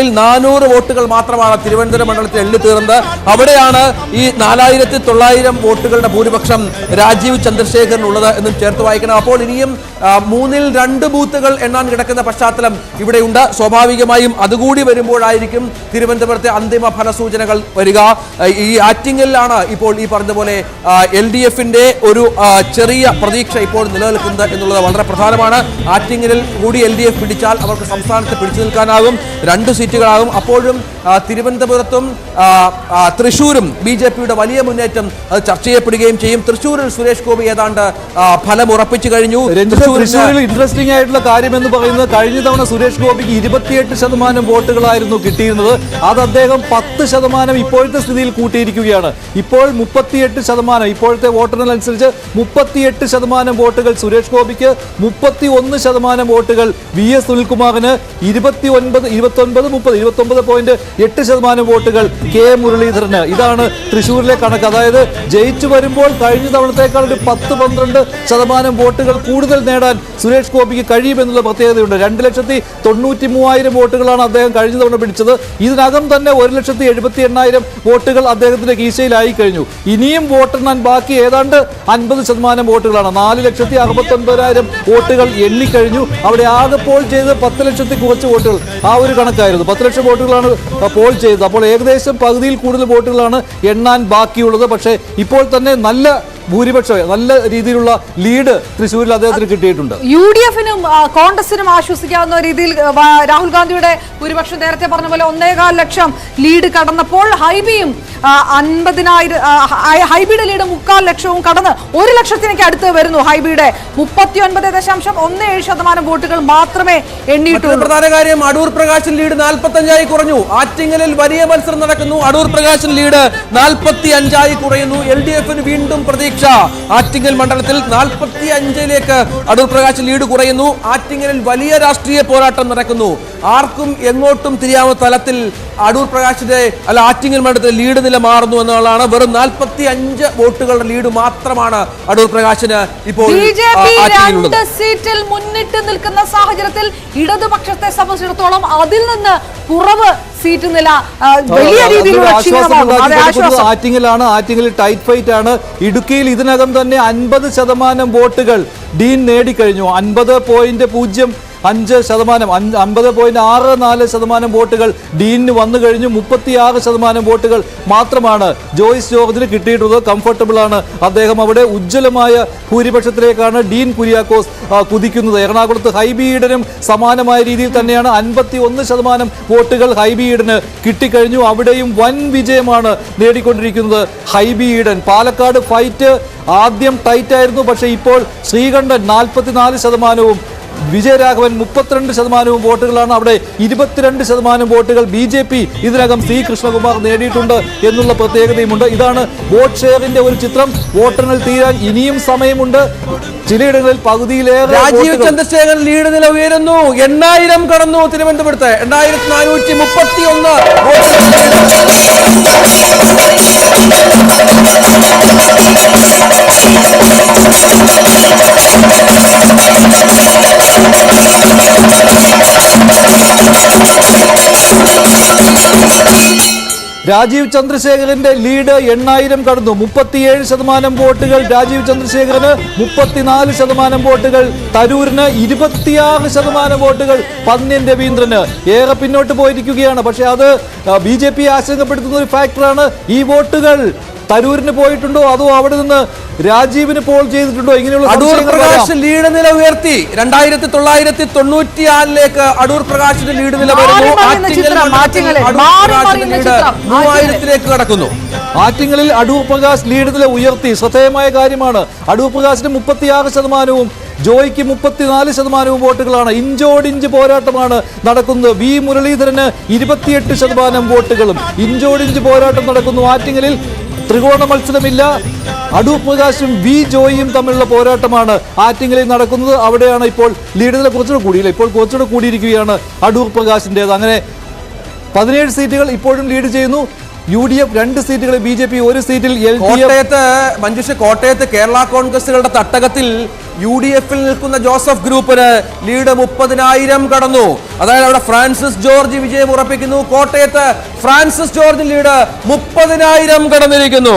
ിൽ നാനൂറ് വോട്ടുകൾ മാത്രമാണ് തിരുവനന്തപുരം മണ്ഡലത്തിൽ എള്ളി തീർന്നത്. അവിടെയാണ് ഈ നാലായിരത്തി തൊള്ളായിരം വോട്ടുകളുടെ ഭൂരിപക്ഷം രാജീവ് ചന്ദ്രശേഖരനുള്ളത് എന്നും ചേർത്ത് വായിക്കണം. അപ്പോൾ ഇനിയും മൂന്നിൽ രണ്ട് ബൂത്തുകൾ എണ്ണാൻ കിടക്കുന്ന പശ്ചാത്തലം ഇവിടെയുണ്ട്. സ്വാഭാവികമായും അതുകൂടി വരുമ്പോഴായിരിക്കും തിരുവനന്തപുരത്തെ അന്തിമ ഫലസൂചനകൾ വരിക. ഈ ആറ്റിങ്ങലിലാണ് ഇപ്പോൾ ഈ പറഞ്ഞതുപോലെ എൽ ഡി എഫിന്റെ ഒരു ചെറിയ പ്രതീക്ഷ ഇപ്പോൾ നിലനിൽക്കുന്നത് എന്നുള്ളത് വളരെ പ്രധാനമാണ്. ആറ്റിങ്ങലിൽ കൂടി എൽ ഡി എഫ് പിടിച്ചാൽ അവർക്ക് സംസ്ഥാനത്ത് പിടിച്ചു നിൽക്കാനാകും. രണ്ട് സീറ്റുകളാകും. അപ്പോഴും തിരുവനന്തപുരത്തും തൃശൂരും ബി ജെ പിയുടെ വലിയ മുന്നേറ്റം അത് ചർച്ച ചെയ്യപ്പെടുകയും ചെയ്യും. തൃശൂരിൽ സുരേഷ് ഗോപി ഏതാണ്ട് ഫലം ഉറപ്പിച്ചു കഴിഞ്ഞു. തൃശ്ശൂരിൽ ഇൻട്രസ്റ്റിംഗ് ആയിട്ടുള്ള കാര്യം എന്ന് പറയുന്നത് കഴിഞ്ഞ തവണ സുരേഷ് ഗോപിക്ക് ഇരുപത്തിയെട്ട് ശതമാനം വോട്ടുകളായിരുന്നു കിട്ടിയിരുന്നത്. അത് അദ്ദേഹം പത്ത് ശതമാനം ഇപ്പോഴത്തെ സ്ഥിതിയിൽ കൂട്ടിയിരിക്കുകയാണ്. ഇപ്പോൾ മുപ്പത്തിയെട്ട് ശതമാനം ഇപ്പോഴത്തെ വോട്ടെണ്ണൽ അനുസരിച്ച് മുപ്പത്തിയെട്ട് ശതമാനം വോട്ടുകൾ സുരേഷ് ഗോപിക്ക് മുപ്പത്തി ഒന്ന് ശതമാനം വോട്ടുകൾ വി എസ് സുനിൽകുമാറിന് ഇരുപത്തി ഒൻപത് ഇരുപത്തി ഒൻപത് മുപ്പത് ഇരുപത്തൊമ്പത് പോയിന്റ് എട്ട് ശതമാനം വോട്ടുകൾ കെ മുരളീധരന്. ഇതാണ് തൃശൂരിലെ കണക്ക്. അതായത് ജയിച്ചു വരുമ്പോൾ കഴിഞ്ഞ തവണത്തേക്കാൾ ഒരു പത്ത് പന്ത്രണ്ട് ശതമാനം വോട്ടുകൾ കൂടുതൽ നേടാൻ സുരേഷ് ഗോപിക്ക് കഴിയുമെന്നുള്ള പ്രത്യേകതയുണ്ട്. രണ്ട് ലക്ഷത്തി തൊണ്ണൂറ്റി മൂവായിരം വോട്ടുകളാണ് അദ്ദേഹം കഴിഞ്ഞ തവണ പിടിച്ചത്. ഇതിനകം തന്നെ ഒരു ലക്ഷത്തി എഴുപത്തി എണ്ണായിരം വോട്ടുകൾ അദ്ദേഹത്തിന്റെ കീശയിലായി കഴിഞ്ഞു. ഇനിയും വോട്ടെണ്ണാൻ ബാക്കി ഏതാണ്ട് അൻപത് ശതമാനം വോട്ടുകളാണ്. നാല് ലക്ഷത്തി അറുപത്തി ഒൻപതിനായിരം വോട്ടുകൾ എണ്ണിക്കഴിഞ്ഞു. അവിടെ ആകെ പോൾ ചെയ്ത് പത്ത് ലക്ഷത്തി കുറച്ച് വോട്ടുകൾ. ആ ഒരു കണക്കായിരുന്നു. പത്ത് ലക്ഷം വോട്ടുകളാണ് പോൾ ചെയ്തത്. അപ്പോൾ ഏകദേശം പകുതിയിൽ കൂടുതൽ വോട്ടുകളാണ് എണ്ണാൻ ബാക്കിയുള്ളത്. പക്ഷേ ഇപ്പോൾ തന്നെ നല്ല ഭൂരിപക്ഷം നല്ല രീതിയിലുള്ള ലീഡ് തൃശ്ശൂരിൽ അദ്ദേഹത്തിന് കിട്ടിയിട്ടുണ്ട്. യു ഡി എഫിനും കോൺഗ്രസിനും ആശ്വസിക്കാവുന്ന രീതിയിൽ രാഹുൽ ഗാന്ധിയുടെ ഭൂരിപക്ഷം നേരത്തെ പറഞ്ഞ പോലെ ഒന്നേകാൽ ലക്ഷം ലീഡ് കടന്നപ്പോൾ ഹൈബിയും അൻപതിനായിരം ഹൈബിയുടെ ലീഡ് മുക്കാൽ ലക്ഷവും കടന്ന് ഒരു ലക്ഷത്തിനൊക്കെ അടുത്ത് വരുന്നു ഹൈബിയുടെ. മുപ്പത്തി ഒൻപത് ദശാംശം ഒന്ന് ഏഴ് ശതമാനം വോട്ടുകൾ മാത്രമേ എണ്ണിയിട്ടുള്ളൂ. പ്രധാന കാര്യം അടൂർ പ്രകാശൻ ലീഡ് നാൽപ്പത്തി അഞ്ചായി കുറഞ്ഞു. ആറ്റിങ്ങലിൽ വലിയ മത്സരം നടക്കുന്നു. അടൂർ പ്രകാശൻ ലീഡ് നാൽപ്പത്തി അഞ്ചായി കുറയുന്നു. എൽ ഡി എഫിന് വീണ്ടും പ്രതീക്ഷ. ആറ്റിങ്ങൽ മണ്ഡലത്തിൽ നാൽപ്പത്തി അഞ്ചിലേക്ക് അടൂർ പ്രകാശ് ലീഡ് കുറയുന്നു. ആറ്റിങ്ങലിൽ വലിയ രാഷ്ട്രീയ പോരാട്ടം നടക്കുന്നു. ആർക്കും എങ്ങോട്ടും തിരിയാവുന്ന തലത്തിൽ അടൂർ പ്രകാശിന്റെ അല്ല ആറ്റിങ്ങൽ മണ്ഡലത്തിൽ ലീഡ് നില മാറുന്നു എന്നുള്ളതാണ് വെറും നാൽപ്പത്തി അഞ്ച് വോട്ടുകളുടെ ലീഡ് മാത്രമാണ് അടൂർ പ്രകാശിന് ഇപ്പോൾ രണ്ട് സീറ്റിൽ മുന്നിട്ട് നിൽക്കുന്ന സാഹചര്യത്തിൽ ഇടതുപക്ഷത്തെ സംബന്ധിച്ചിടത്തോളം അതിൽ നിന്ന് കുറവ് സീറ്റ് നില വലിയ രീതിയിലുള്ള ആറ്റിങ്ങലാണ് ആറ്റിങ്ങലിൽ ടൈറ്റ് ഫൈറ്റ് ആണ്. ഇടുക്കിയിൽ ഇതിനകം തന്നെ അൻപത് ശതമാനം വോട്ടുകൾ ഡീൻ നേടിക്കഴിഞ്ഞു. അൻപത് പോയിന്റ് പൂജ്യം അഞ്ച് ശതമാനം അഞ്ച് അൻപത് പോയിന്റ് ആറ് നാല് ശതമാനം വോട്ടുകൾ. ഡീനിന് വന്നു കഴിഞ്ഞു മുപ്പത്തിയാറ് ശതമാനം വോട്ടുകൾ. മാത്രമാണ് ജോയിസ് ജോർജിന് കിട്ടിയിട്ടുള്ളത്. കംഫർട്ടബിൾ ആണ്. അദ്ദേഹം അവിടെ ഉജ്ജ്വലമായ ഭൂരിപക്ഷത്തിലേക്കാണ് ഡീൻ കുര്യാക്കോസ് കുതിക്കുന്നത്. എറണാകുളത്ത് ഹൈബി ഈഡനും സമാനമായ രീതിയിൽ തന്നെയാണ് അൻപത്തി ഒന്ന് ശതമാനം വോട്ടുകൾ ഹൈബി ഈഡന് കിട്ടിക്കഴിഞ്ഞു. അവിടെയും വൻ വിജയമാണ് നേടിക്കൊണ്ടിരിക്കുന്നത് ഹൈബി ഈഡൻ. പാലക്കാട് ഫൈറ്റ് ആദ്യം ടൈറ്റായിരുന്നു പക്ഷേ ഇപ്പോൾ ശ്രീകണ്ഠൻ നാൽപ്പത്തിനാല് ശതമാനവും വിജയരാഘവൻ മുപ്പത്തിരണ്ട് ശതമാനവും വോട്ടുകളാണ്. അവിടെ ഇരുപത്തിരണ്ട് ശതമാനം വോട്ടുകൾ ബി ജെ പി ഇതിനകം സി കൃഷ്ണകുമാർ നേടിയിട്ടുണ്ട് എന്നുള്ള പ്രത്യേകതയുമുണ്ട്. ഇതാണ് വോട്ട് ഷെയറിന്റെ ഒരു ചിത്രം. വോട്ടെണ്ണൽ തീരാൻ ഇനിയും സമയമുണ്ട്. ചിലയിടങ്ങളിൽ പകുതിയിലേറെ രാജീവ് ചന്ദ്രശേഖരൻ ലീഡ് നില ഉയരുന്നു. എണ്ണായിരം കടന്നു തിരുവനന്തപുരത്ത്. എണ്ണായിരത്തി നാനൂറ്റി മുപ്പത്തി ഒന്ന് രാജീവ് ചന്ദ്രശേഖരന്റെ ലീഡ് എണ്ണായിരം കടന്നു. മുപ്പത്തിയേഴ് ശതമാനം വോട്ടുകൾ രാജീവ് ചന്ദ്രശേഖരന് മുപ്പത്തിനാല് ശതമാനം വോട്ടുകൾ തരൂരിന് ഇരുപത്തിയാറ് ശതമാനം വോട്ടുകൾ പന്ന്യൻ രവീന്ദ്രന്. ഏറെ പിന്നോട്ട് പോയിരിക്കുകയാണ്. പക്ഷേ അത് ബി ജെ പി ആശങ്കപ്പെടുത്തുന്ന ഒരു ഫാക്ടറാണ് ഈ വോട്ടുകൾ. തരൂരിന് പോയിട്ടുണ്ടോ? അതോ അവിടെ നിന്ന് രാജീവിന് പോൾ ചെയ്തിട്ടുണ്ടോ? ഇങ്ങനെയുള്ള അടൂർ പ്രകാശ് ലീഡ് നില ഉയർത്തി. രണ്ടായിരത്തി തൊള്ളായിരത്തി തൊണ്ണൂറ്റി ആറിലേക്ക് അടൂർ പ്രകാശിന്റെ ലീഡ് നില മൂവായിരത്തിലേക്ക് കടക്കുന്നു. ആറ്റിങ്ങളിൽ അടൂർ പ്രകാശ് ലീഡ് നില ഉയർത്തി. ശ്രദ്ധേയമായ കാര്യമാണ്. അടൂർ പ്രകാശിന് മുപ്പത്തിയാറ് ശതമാനവും ജോയ്ക്ക് മുപ്പത്തിനാല് ശതമാനവും വോട്ടുകളാണ്. ഇഞ്ചോടിഞ്ച് പോരാട്ടമാണ് നടക്കുന്നത്. വി മുരളീധരന് ഇരുപത്തിയെട്ട് ശതമാനം വോട്ടുകളും. ഇഞ്ചോടിഞ്ച് പോരാട്ടം നടക്കുന്നു. ആറ്റിങ്ങലിൽ ത്രികോണ മത്സരമില്ല. അടൂർ പ്രകാശും വി ജോയിയും തമ്മിലുള്ള പോരാട്ടമാണ് ആറ്റിങ്ങലിൽ നടക്കുന്നത്. അവിടെയാണ് ഇപ്പോൾ ലീഡിനെ കുറച്ചുകൂടെ കൂടിയില്ല? ഇപ്പോൾ കുറച്ചുകൂടെ കൂടിയിരിക്കുകയാണ് അടൂർ പ്രകാശിന്റേത് അങ്ങനെ പതിനേഴ് സീറ്റുകൾ ഇപ്പോഴും ലീഡ് ചെയ്യുന്നു. യു ഡി എഫ് രണ്ട് സീറ്റുകളിൽ ബി ജെ പി ഒരു സീറ്റിൽ എൽ കോട്ടയത്ത് മഞ്ജുഷ കോട്ടയത്ത് കേരള കോൺഗ്രസുകളുടെ തട്ടകത്തിൽ യു ഡി എഫിൽ നിൽക്കുന്ന ജോസഫ് ഗ്രൂപ്പിന് ലീഡ് മുപ്പതിനായിരം കടന്നു. അതായത് അവിടെ ഫ്രാൻസിസ് ജോർജ് വിജയം ഉറപ്പിക്കുന്നു. കോട്ടയത്ത് ഫ്രാൻസിസ് ജോർജ് ലീഡ് മുപ്പതിനായിരം കടന്നിരിക്കുന്നു.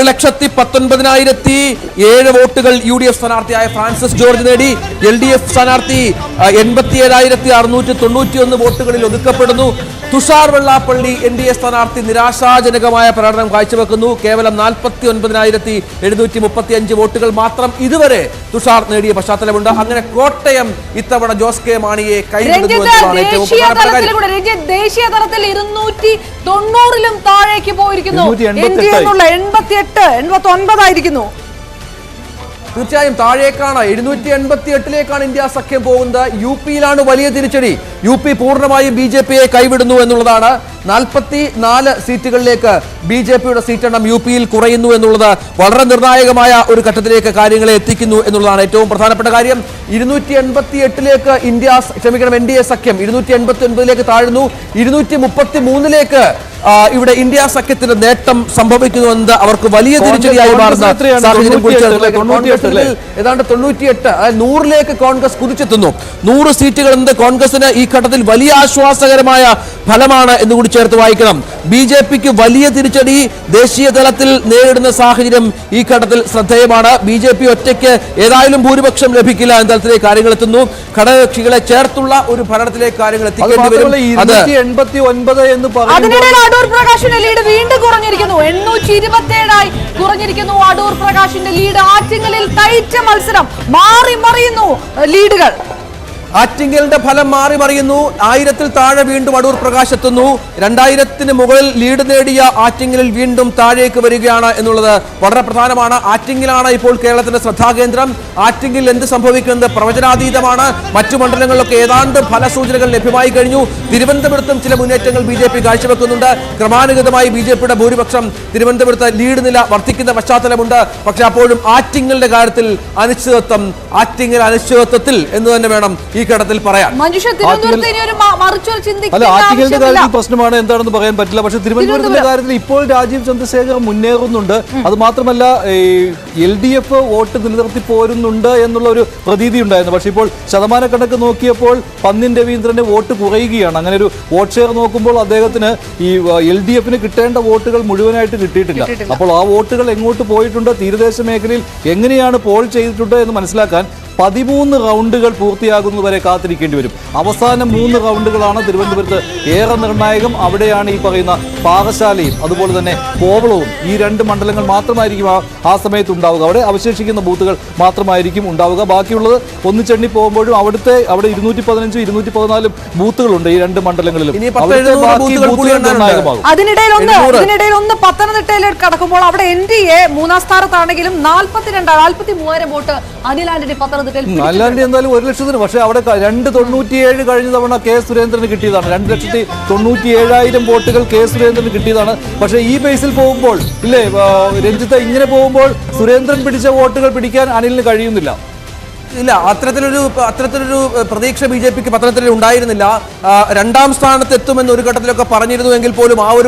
ഒരു ലക്ഷത്തി പത്തൊൻപതിനായിരത്തി ഏഴ് വോട്ടുകൾ യു ഡി എഫ് സ്ഥാനാർത്ഥിയായ ഫ്രാൻസിസ് ജോർജ് നേടി. എൽ ഡി എഫ് സ്ഥാനാർത്ഥി എൺപത്തി ഏഴായിരത്തി അറുന്നൂറ്റി തൊണ്ണൂറ്റി ഒന്ന് വോട്ടുകളിൽ ഒതുക്കപ്പെടുന്നു. Thushar Vellappally N D A സ്ഥാനാർത്ഥി നിരാശാജനകമായ പ്രകടനം കാഴ്ചവെക്കുന്നു. കേവലം നാൽപ്പത്തി ഒൻപതിനായിരത്തി എഴുന്നൂറ്റി മുപ്പത്തി അഞ്ച് വോട്ടുകൾ മാത്രം ഇതുവരെ തുഷാർ നേടിയ പശ്ചാത്തലമുണ്ട്. അങ്ങനെ കോട്ടയം ഇത്തവണ ജോസ് കെ മാണിയെ ദേശീയ തലത്തിൽ ഇരുന്നൂറ്റി തൊണ്ണൂറിലും താഴേക്ക് പോയിരിക്കുന്നു. 288 എട്ട് എൺപത്തി ഒൻപതായിരിക്കുന്നു തീർച്ചയായും താഴേക്കാണ്. എഴുന്നൂറ്റി എൺപത്തി എട്ടിലേക്കാണ് ഇന്ത്യ സഖ്യം പോകുന്നത്. യു പിയിലാണ് വലിയ തിരിച്ചടി. യു പി പൂർണമായും ബി ജെ പിയെ കൈവിടുന്നു എന്നുള്ളതാണ് നാൽപ്പത്തി നാല് സീറ്റുകളിലേക്ക് ബി ജെ പിയുടെ സീറ്റെണ്ണം യു പിയിൽ കുറയുന്നു എന്നുള്ളത് വളരെ നിർണായകമായ ഒരു ഘട്ടത്തിലേക്ക് കാര്യങ്ങളെ എത്തിക്കുന്നു എന്നുള്ളതാണ് ഏറ്റവും പ്രധാനപ്പെട്ട കാര്യം ഇരുന്നൂറ്റി എൺപത്തി എട്ടിലേക്ക് ഇന്ത്യ ക്ഷമിക്കണം എൻ ഡി എ സഖ്യം ഇരുന്നൂറ്റി എൺപത്തി ഒൻപതിലേക്ക് താഴ്ന്നു ഇരുന്നൂറ്റി മുപ്പത്തി മൂന്നിലേക്ക് ഇവിടെ ഇന്ത്യ സഖ്യത്തിന്റെ നേട്ടം സംഭവിക്കുന്നു എന്നത് അവർക്ക് വലിയ തിരിച്ചടിയായി മാറുന്ന സാഹചര്യം കൂടി 98 ചേർത്ത് അല്ലേ? 98 അല്ലേ? കോൺഗ്രസിൽ ഏതാണ്ട് തൊണ്ണൂറ്റിയെട്ട് നൂറിലേക്ക് കോൺഗ്രസ് കുതിച്ചെത്തുന്നു നൂറ് സീറ്റുകൾ എന്നത് കോൺഗ്രസിന് ഈ ഘട്ടത്തിൽ വലിയ ആശ്വാസകരമായ ഫലമാണ് എന്ന് കൂടി ചേർത്ത് വായിക്കണം. ബി ജെ പിക്ക് വലിയ തിരിച്ചടി ദേശീയ തലത്തിൽ നേരിടുന്ന സാഹചര്യം ഈ ഘട്ടത്തിൽ ശ്രദ്ധേയമാണ്. ബി ജെ പി ഒറ്റയ്ക്ക് ഏതായാലും ഭൂരിപക്ഷം ലഭിക്കില്ല എന്ന തലത്തിലേക്ക് കാര്യങ്ങൾ എത്തുന്നു. ഘടകകക്ഷികളെ ചേർത്തുള്ള ഒരു ഭരണത്തിലേക്ക് കാര്യങ്ങൾ എത്തിക്കേണ്ടി വരും. അതിനിടയിൽ അടൂർ പ്രകാശിന്റെ ലീഡ് വീണ്ടും കുറഞ്ഞിരിക്കുന്നു. എണ്ണൂറ്റി ഇരുപത്തി കുറഞ്ഞിരിക്കുന്നു അടൂർ പ്രകാശിന്റെ ലീഡ്. ആറ്റിങ്ങലിൽ തയ്ച്ച മത്സരം. മാറി മറിയുന്നു ലീഡുകൾ. ആറ്റിങ്ങലിന്റെ ഫലം മാറി മറിയുന്നു. ആയിരത്തിൽ താഴെ വീണ്ടും അടൂർ പ്രകാശ് എത്തുന്നു രണ്ടായിരത്തിന് മുകളിൽ ലീഡ് നേടിയ ആറ്റിങ്ങലിൽ വീണ്ടും താഴേക്ക് വരികയാണ് എന്നുള്ളത് വളരെ പ്രധാനമാണ്. ആറ്റിങ്ങിലാണ് ഇപ്പോൾ കേരളത്തിന്റെ ശ്രദ്ധാകേന്ദ്രം. ആറ്റിങ്ങിൽ എന്ത് സംഭവിക്കുന്നത് പ്രവചനാതീതമാണ്. മറ്റു മണ്ഡലങ്ങളിലൊക്കെ ഏതാണ്ട് ഫലസൂചനകൾ ലഭ്യമായി കഴിഞ്ഞു. തിരുവനന്തപുരത്തും ചില മുന്നേറ്റങ്ങൾ ബി ജെ പി കാഴ്ചവെക്കുന്നുണ്ട്. ക്രമാനുഗതമായി ബി ജെ പിയുടെ ഭൂരിപക്ഷം തിരുവനന്തപുരത്ത് ലീഡ് നില വർദ്ധിക്കുന്ന പശ്ചാത്തലമുണ്ട്. പക്ഷെ അപ്പോഴും ആറ്റിങ്ങലിന്റെ കാര്യത്തിൽ അനിശ്ചിതത്വം ആറ്റിങ്ങൽ അനിശ്ചിതത്വത്തിൽ എന്ന് തന്നെ വേണം ഘട്ടത്തിൽ പറയാം അല്ല ആറ്റിങ്ങലിന്റെ കാര്യത്തിൽ പ്രശ്നമാണ് എന്താണെന്ന് പറയാൻ പറ്റില്ല. പക്ഷെ തിരുവനന്തപുരത്തിന്റെ കാര്യത്തിൽ ഇപ്പോൾ രാജീവ് ചന്ദ്രശേഖർ മുന്നേറുന്നുണ്ട്. അത് മാത്രമല്ല എൽ ഡി എഫ് വോട്ട് നിലനിർത്തി പോരുന്നുണ്ട് എന്നുള്ള ഒരു പ്രതീതി ഉണ്ടായിരുന്നു. പക്ഷെ ഇപ്പോൾ ശതമാന കണക്ക് നോക്കിയപ്പോൾ പന്നിൻ രവീന്ദ്രന്റെ വോട്ട് കുറയുകയാണ്. അങ്ങനെ ഒരു വോട്ട് ഷെയർ നോക്കുമ്പോൾ അദ്ദേഹത്തിന് ഈ എൽ ഡി എഫിന് കിട്ടേണ്ട വോട്ടുകൾ മുഴുവനായിട്ട് കിട്ടിയിട്ടില്ല. അപ്പോൾ ആ വോട്ടുകൾ എങ്ങോട്ട് പോയിട്ടുണ്ട്? തീരദേശ മേഖലയിൽ എങ്ങനെയാണ് പോൾ ചെയ്തിട്ടുണ്ട് എന്ന് മനസ്സിലാക്കാൻ പതിമൂന്ന് റൗണ്ടുകൾ പൂർത്തിയാകുന്നതുവരെ കാത്തിരിക്കേണ്ടി വരും. അവസാന മൂന്ന് റൗണ്ടുകളാണ് തിരുവനന്തപുരത്ത് ഏറെ നിർണായകം. അവിടെയാണ് ഈ പറയുന്ന പാകശാലയും അതുപോലെ തന്നെ കോവളവും ഈ രണ്ട് മണ്ഡലങ്ങൾ മാത്രമായിരിക്കും ആ- ആ സമയത്ത് ഉണ്ടാവുക. അവിടെ അവശേഷിക്കുന്ന ബൂത്തുകൾ മാത്രമായിരിക്കും ഉണ്ടാവുക. ബാക്കിയുള്ളത് ഒന്നിച്ചെണ്ണി പോകുമ്പോഴും അവിടുത്തെ അവിടെ ഇരുന്നൂറ്റി പതിനഞ്ചും ഇരുന്നൂറ്റി പതിനാലും ബൂത്തുകളുണ്ട് ഈ രണ്ട് മണ്ഡലങ്ങളിലും. അതിനിടയിൽ ഒന്ന് ഇതിനിടയിൽ ഒന്ന് പത്തനംതിട്ടയിലേക്ക് കടക്കുമ്പോൾ അവിടെ എൻ ഡി എ മൂന്നാം സ്ഥാനത്താണെങ്കിലും നാൽപ്പത്തിരണ്ട് നാൽപ്പത്തി മൂവായിരം വോട്ട് അനിൽ ആന്റണി പിടിച്ചിട്ടുണ്ട്. അല്ലാണ്ട് എന്തായാലും ഒരു ലക്ഷത്തിന് പക്ഷേ അവിടെ രണ്ട് തൊണ്ണൂറ്റിയേഴ് കഴിഞ്ഞ തവണ കെ സുരേന്ദ്രന് കിട്ടിയതാണ്. രണ്ട് ലക്ഷത്തി തൊണ്ണൂറ്റി ഏഴായിരം വോട്ടുകൾ കെ സുരേന്ദ്രന് കിട്ടിയതാണ്. പക്ഷേ ഈ ബേസിൽ പോകുമ്പോൾ ഇല്ലേ രഞ്ജിത്ത് ഇങ്ങനെ പോകുമ്പോൾ സുരേന്ദ്രൻ പിടിച്ച വോട്ടുകൾ പിടിക്കാൻ അനിലിന് കഴിയുന്നില്ല. ഇല്ല അത്തരത്തിലൊരു അത്തരത്തിലൊരു പ്രതീക്ഷ ബി ജെ പിക്ക് പത്തനംതിട്ടയിൽ ഉണ്ടായിരുന്നില്ല. രണ്ടാം സ്ഥാനത്ത് എത്തുമെന്ന് ഒരു ഘട്ടത്തിലൊക്കെ പറഞ്ഞിരുന്നുവെങ്കിൽ പോലും ആ ഒരു